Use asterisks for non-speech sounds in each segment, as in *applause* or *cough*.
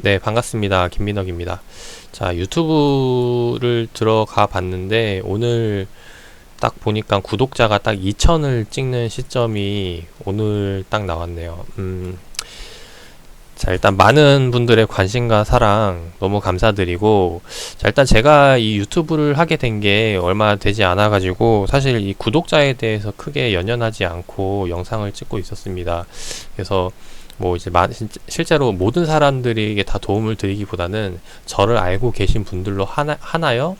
네, 반갑습니다. 김민혁입니다. 자, 유튜브를 들어가 봤는데, 오늘 딱 보니까 구독자가 딱 2,000을 찍는 시점이 오늘 딱 나왔네요. 음, 자, 일단 많은 분들의 관심과 사랑 너무 감사드리고, 자, 일단 제가 이 유튜브를 하게 된 게 얼마 되지 않아가지고, 사실 이 구독자에 대해서 크게 연연하지 않고 영상을 찍고 있었습니다. 그래서 뭐 이제 마, 실제로 모든 사람들에게 다 도움을 드리기보다는 저를 알고 계신 분들로 하나, 하나요?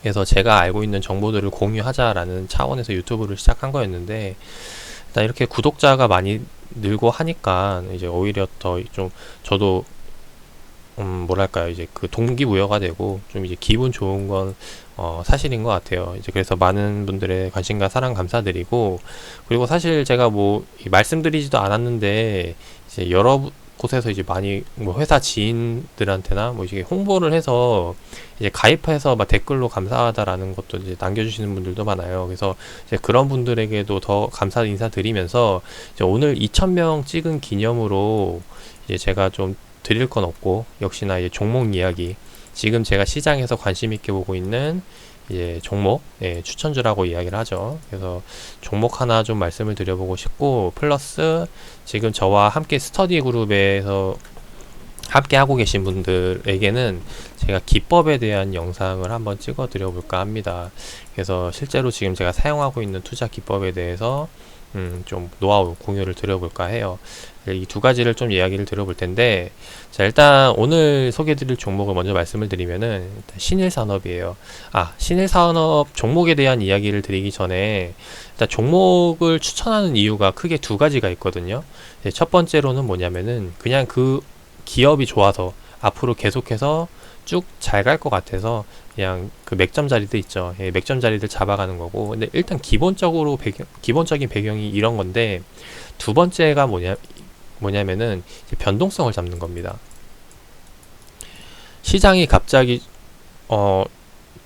그래서 제가 알고 있는 정보들을 공유하자라는 차원에서 유튜브를 시작한 거였는데 일단 이렇게 구독자가 많이 늘고 하니까 이제 오히려 더 좀 저도 음 뭐랄까요 이제 그 동기부여가 되고 좀 이제 기분 좋은 건 어, 사실인 것 같아요. 이제 그래서 많은 분들의 관심과 사랑 감사드리고 그리고 사실 제가 뭐 말씀드리지도 않았는데 이제 여러 곳에서 이제 많이 뭐 회사 지인들한테나 뭐 이게 홍보를 해서 이제 가입해서 막 댓글로 감사하다라는 것도 이제 남겨주시는 분들도 많아요. 그래서 이제 그런 분들에게도 더 감사 인사 드리면서 이제 오늘 2,000명 찍은 기념으로 이제 제가 좀 드릴 건 없고 역시나 이제 종목 이야기 지금 제가 시장에서 관심 있게 보고 있는 이제 종목 예, 추천주라고 이야기를 하죠. 그래서 종목 하나 좀 말씀을 드려보고 싶고 플러스 지금 저와 함께 스터디 그룹에서 함께 하고 계신 분들에게는 제가 기법에 대한 영상을 한번 찍어 드려 볼까 합니다. 그래서 실제로 지금 제가 사용하고 있는 투자 기법에 대해서 음, 좀 노하우 공유를 드려볼까 해요. 이 두 가지를 좀 이야기를 드려볼 텐데, 자, 일단 오늘 소개 드릴 종목을 먼저 말씀을 드리면은, 신일 산업이에요. 아, 신일 산업 종목에 대한 이야기를 드리기 전에, 일단 종목을 추천하는 이유가 크게 두 가지가 있거든요. 첫 번째로는 뭐냐면은, 그냥 그 기업이 좋아서 앞으로 계속해서 쭉 잘 갈 것 같아서 그냥 그 맥점 자리들 있죠. 예, 맥점 자리들 잡아가는 거고. 근데 일단 기본적으로 배경, 기본적인 배경이 이런 건데 두 번째가 뭐냐 뭐냐면은 변동성을 잡는 겁니다. 시장이 갑자기 어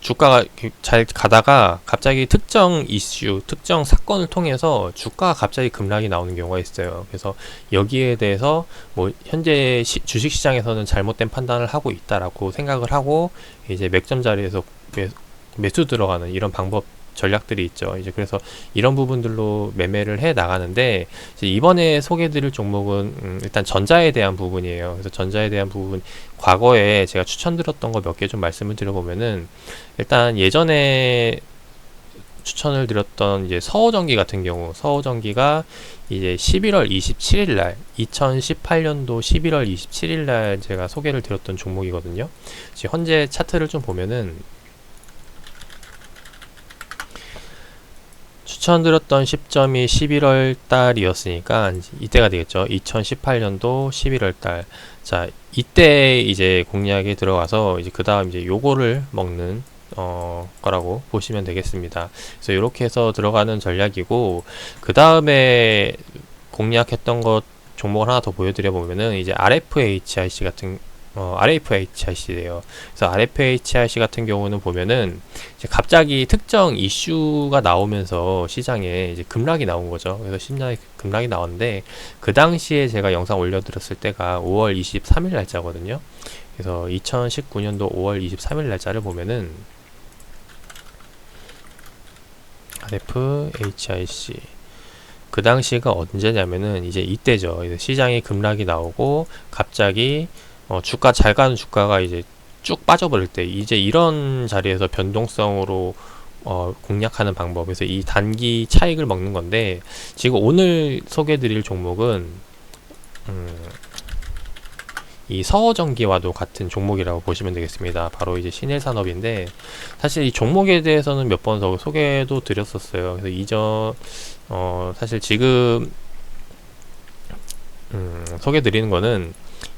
주가가 잘 가다가 갑자기 특정 이슈, 특정 사건을 통해서 주가가 갑자기 급락이 나오는 경우가 있어요. 그래서 여기에 대해서 뭐 현재 시, 주식 시장에서는 잘못된 판단을 하고 있다라고 생각을 하고 이제 맥점 자리에서 매, 매수 들어가는 이런 방법 전략들이 있죠. 이제 그래서 이런 부분들로 매매를 해 나가는데 이번에 소개드릴 종목은 음 일단 전자에 대한 부분이에요. 그래서 전자에 대한 부분 과거에 제가 추천드렸던 거 몇 개 좀 말씀을 드려보면은 일단 예전에 추천을 드렸던 이제 서호전기 같은 경우 서호전기가 이제 11월 27일 날 2018년도 11월 27일 날 제가 소개를 드렸던 종목이거든요. 현재 차트를 좀 보면은 추천드렸던 시점이 11월 달이었으니까 이때가 되겠죠. 2018년도 11월 달. 자, 이때 이제 공략에 들어가서 이제 그 다음 이제 요거를 먹는 어, 거라고 보시면 되겠습니다. 그래서 이렇게 해서 들어가는 전략이고 그 다음에 공략했던 것 종목을 하나 더 보여드려 보면은 이제 RFHIC 같은 어, RFHIC래요. 그래서 RFHIC 같은 경우는 보면은 이제 갑자기 특정 이슈가 나오면서 시장에 이제 급락이 나온 거죠. 그래서 심장에 급락이 나왔는데 그 당시에 제가 영상 올려드렸을 때가 5월 23일 날짜거든요. 그래서 2019년도 5월 23일 날짜를 보면은 RFHIC 그 당시가 언제냐면은 이제 이때죠. 시장에 급락이 나오고 갑자기 어, 주가 잘 가는 주가가 이제 쭉 빠져버릴 때 이제 이런 자리에서 변동성으로 어, 공략하는 방법에서 이 단기 차익을 먹는 건데 지금 오늘 소개드릴 종목은 음, 이 서호전기와도 같은 종목이라고 보시면 되겠습니다. 바로 이제 신일산업인데 사실 이 종목에 대해서는 몇번더 소개도 드렸었어요. 그래서 이전 어, 사실 지금 음, 소개 드리는 거는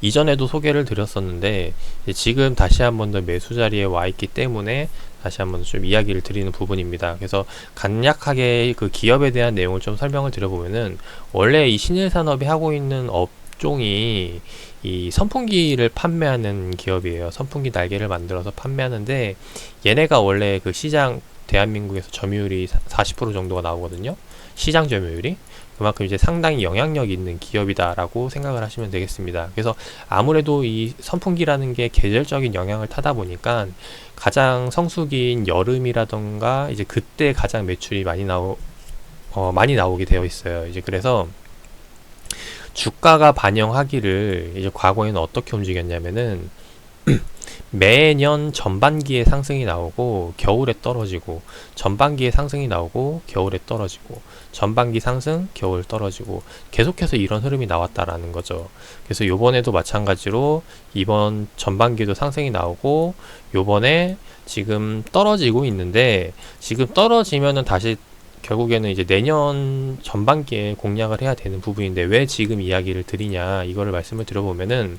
이전에도 소개를 드렸었는데 지금 다시 한 번 더 매수 자리에 와 있기 때문에 다시 한 번 좀 이야기를 드리는 부분입니다. 그래서 간략하게 그 기업에 대한 내용을 좀 설명을 드려보면은 원래 이 신일 산업이 하고 있는 업종이 이 선풍기를 판매하는 기업이에요. 선풍기 날개를 만들어서 판매하는데 얘네가 원래 그 시장 대한민국에서 점유율이 40% 정도가 나오거든요. 시장 점유율이. 그만큼 이제 상당히 영향력 있는 기업이다라고 생각을 하시면 되겠습니다. 그래서 아무래도 이 선풍기라는 게 계절적인 영향을 타다 보니까 가장 성수기인 여름이라던가 이제 그때 가장 매출이 많이 나오 어, 많이 나오게 되어 있어요. 이제 그래서 주가가 반영하기를 이제 과거에는 어떻게 움직였냐면은 *clears throat* 매년 전반기에 상승이 나오고 겨울에 떨어지고 전반기에 상승이 나오고 겨울에 떨어지고 전반기 상승 겨울 떨어지고 계속해서 이런 흐름이 나왔다라는 거죠. 그래서 요번에도 마찬가지로 이번 전반기도 상승이 나오고 요번에 지금 떨어지고 있는데 지금 떨어지면은 다시 결국에는 이제 내년 전반기에 공략을 해야 되는 부분인데 왜 지금 이야기를 드리냐 이거를 말씀을 드려보면은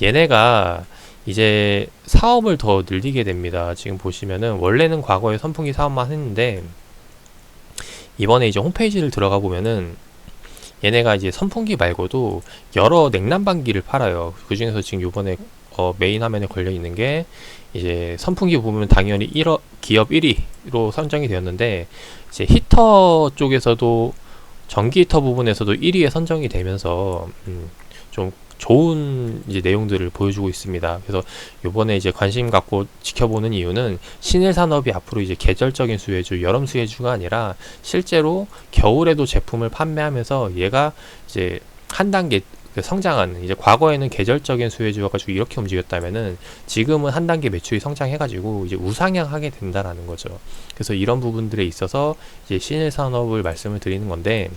얘네가 이제 사업을 더 늘리게 됩니다. 지금 보시면은 원래는 과거에 선풍기 사업만 했는데 이번에 이제 홈페이지를 들어가 보면은 얘네가 이제 선풍기 말고도 여러 냉난방기를 팔아요. 그 중에서 지금 요번에 어 메인 화면에 걸려 있는 게 이제 선풍기 보면 당연히 1어, 기업 1위로 선정이 되었는데 이제 히터 쪽에서도 전기 히터 부분에서도 1위에 선정이 되면서 음, 좀 좋은 이제 내용들을 보여주고 있습니다. 그래서 요번에 이제 관심 갖고 지켜보는 이유는 신일 산업이 앞으로 이제 계절적인 수혜주, 여름 수혜주가 아니라 실제로 겨울에도 제품을 판매하면서 얘가 이제 한 단계 그 성장하는 이제 과거에는 계절적인 수혜주여가지고 이렇게 움직였다면은 지금은 한 단계 매출이 성장해가지고 이제 우상향하게 된다라는 거죠. 그래서 이런 부분들에 있어서 이제 신일 산업을 말씀을 드리는 건데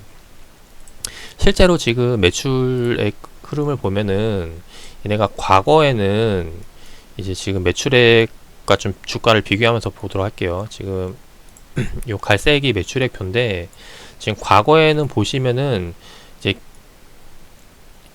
실제로 지금 매출의 흐름을 보면은 얘네가 과거에는 이제 지금 매출액과 좀 주가를 비교하면서 보도록 할게요. 지금 *clears throat* 요 갈색이 매출액표인데 지금 과거에는 보시면은 이제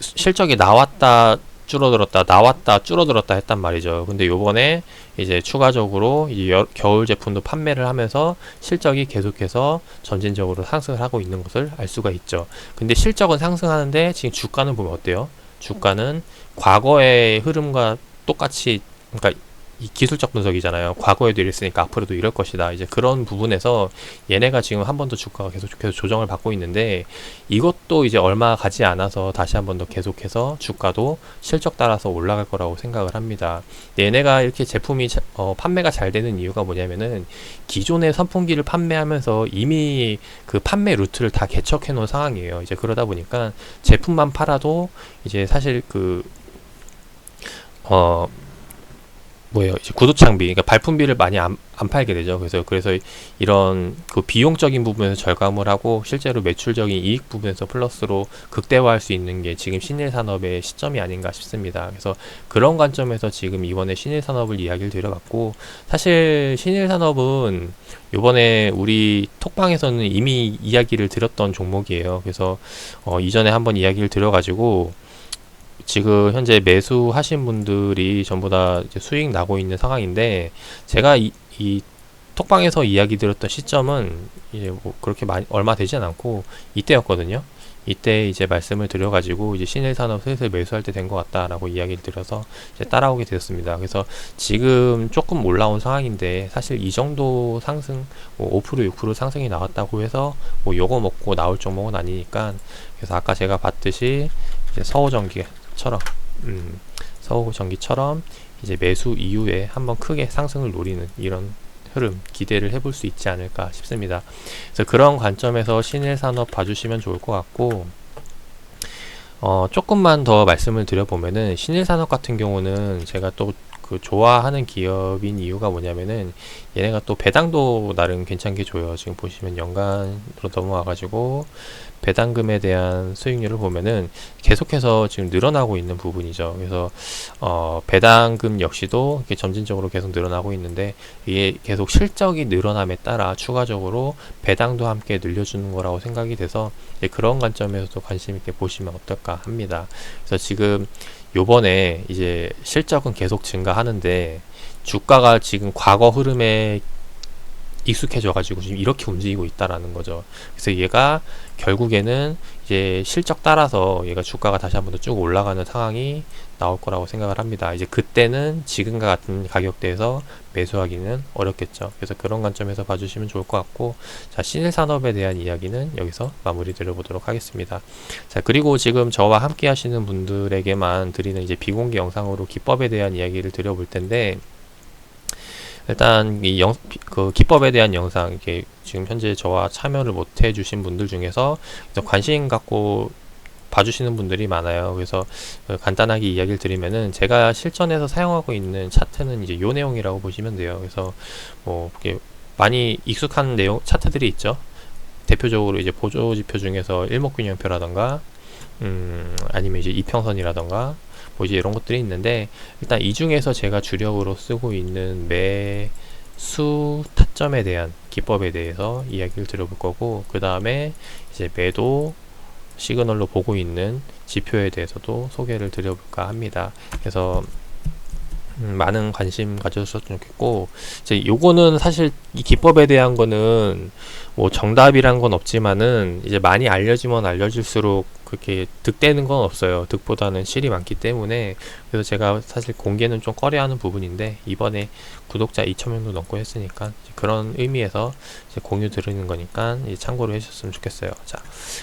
실적이 나왔다 줄어들었다 나왔다 줄어들었다 했단 말이죠. 근데 요번에 이제 추가적으로 이제 여, 겨울 제품도 판매를 하면서 실적이 계속해서 점진적으로 상승을 하고 있는 것을 알 수가 있죠. 근데 실적은 상승하는데 지금 주가는 보면 어때요? 주가는 과거의 흐름과 똑같이 그러니까 이 기술적 분석이잖아요. 과거에도 이랬으니까 앞으로도 이럴 것이다. 이제 그런 부분에서 얘네가 지금 한 번 더 주가가 계속해서 조정을 받고 있는데 이것도 이제 얼마 가지 않아서 다시 한 번 더 계속해서 주가도 실적 따라서 올라갈 거라고 생각을 합니다. 얘네가 이렇게 제품이 자, 어, 판매가 잘 되는 이유가 뭐냐면은 기존의 선풍기를 판매하면서 이미 그 판매 루트를 다 개척해 놓은 상황이에요. 이제 그러다 보니까 제품만 팔아도 이제 사실 그 어, 뭐예요? 이제 구도 창비, 그러니까 발품비를 많이 안, 안 팔게 되죠. 그래서 그래서 이런 그 비용적인 부분에서 절감을 하고 실제로 매출적인 이익 부분에서 플러스로 극대화할 수 있는 게 지금 신일 산업의 시점이 아닌가 싶습니다. 그래서 그런 관점에서 지금 이번에 신일 산업을 이야기를 드려봤고 사실 신일 산업은 요번에 우리 톡방에서는 이미 이야기를 드렸던 종목이에요. 그래서 어, 이전에 한번 이야기를 드려가지고 지금 현재 매수하신 분들이 전부 다 수익 나고 있는 상황인데 제가 이, 이 톡방에서 이야기 드렸던 시점은 이제 뭐 그렇게 많이 얼마 되지 않고 이때였거든요. 이때 이제 말씀을 드려가지고 이제 신일 산업 슬슬 매수할 때 된 것 같다라고 이야기를 드려서 이제 따라오게 되었습니다. 그래서 지금 조금 올라온 상황인데 사실 이 정도 상승 뭐 5% 6% 상승이 나왔다고 해서 뭐 요거 먹고 나올 종목은 아니니까 그래서 아까 제가 봤듯이 이제 서호전기 처럼 음, 서울 전기처럼 이제 매수 이후에 한번 크게 상승을 노리는 이런 흐름 기대를 해볼 수 있지 않을까 싶습니다. 그래서 그런 관점에서 신일 산업 봐주시면 좋을 것 같고 어, 조금만 더 말씀을 드려보면은 신일 산업 같은 경우는 제가 또 그 좋아하는 기업인 이유가 뭐냐면은 얘네가 또 배당도 나름 괜찮게 줘요. 지금 보시면 연간으로 넘어와가지고 배당금에 대한 수익률을 보면은 계속해서 지금 늘어나고 있는 부분이죠. 그래서 어 배당금 역시도 이렇게 점진적으로 계속 늘어나고 있는데 이게 계속 실적이 늘어남에 따라 추가적으로 배당도 함께 늘려주는 거라고 생각이 돼서 그런 관점에서도 관심 있게 보시면 어떨까 합니다. 그래서 지금 요번에 이제 실적은 계속 증가하는데 주가가 지금 과거 흐름에 익숙해져 가지고 지금 이렇게 움직이고 있다라는 거죠. 그래서 얘가 결국에는 이제 실적 따라서 얘가 주가가 다시 한번 더 쭉 올라가는 상황이 나올 거라고 생각을 합니다. 이제 그때는 지금과 같은 가격대에서 매수하기는 어렵겠죠. 그래서 그런 관점에서 봐주시면 좋을 것 같고, 자, 신일 산업에 대한 이야기는 여기서 마무리 드려보도록 하겠습니다. 자, 그리고 지금 저와 함께 하시는 분들에게만 드리는 이제 비공개 영상으로 기법에 대한 이야기를 드려볼 텐데, 일단 이 영, 그 기법에 대한 영상 이게 지금 현재 저와 참여를 못 해주신 분들 중에서 관심 갖고 봐주시는 분들이 많아요. 그래서 어, 간단하게 이야기를 드리면은 제가 실전에서 사용하고 있는 차트는 이제 요 내용이라고 보시면 돼요. 그래서 뭐 이렇게 많이 익숙한 내용 차트들이 있죠. 대표적으로 이제 보조 지표 중에서 일목균형표라던가 음 아니면 이제 이평선이라던가 뭐 이제 이런 것들이 있는데 일단 이 중에서 제가 주력으로 쓰고 있는 매수 타점에 대한 기법에 대해서 이야기를 드려볼 거고 그 다음에 이제 매도 시그널로 보고 있는 지표에 대해서도 소개를 드려볼까 합니다. 그래서 음, 많은 관심 가져주셨으면 좋겠고 이제 요거는 사실 이 기법에 대한 거는 뭐 정답이란 건 없지만은 이제 많이 알려지면 알려질수록 그렇게 득되는 건 없어요. 득보다는 실이 많기 때문에 그래서 제가 사실 공개는 좀 꺼려하는 부분인데 이번에 구독자 2,000명도 넘고 했으니까 그런 의미에서 공유 드리는 거니까 참고로 해주셨으면 좋겠어요. 자,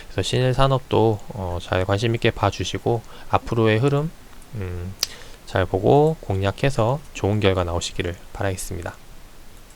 그래서 신일 산업도 어, 잘 관심 있게 봐주시고 앞으로의 흐름 음, 잘 보고 공략해서 좋은 결과 나오시기를 바라겠습니다.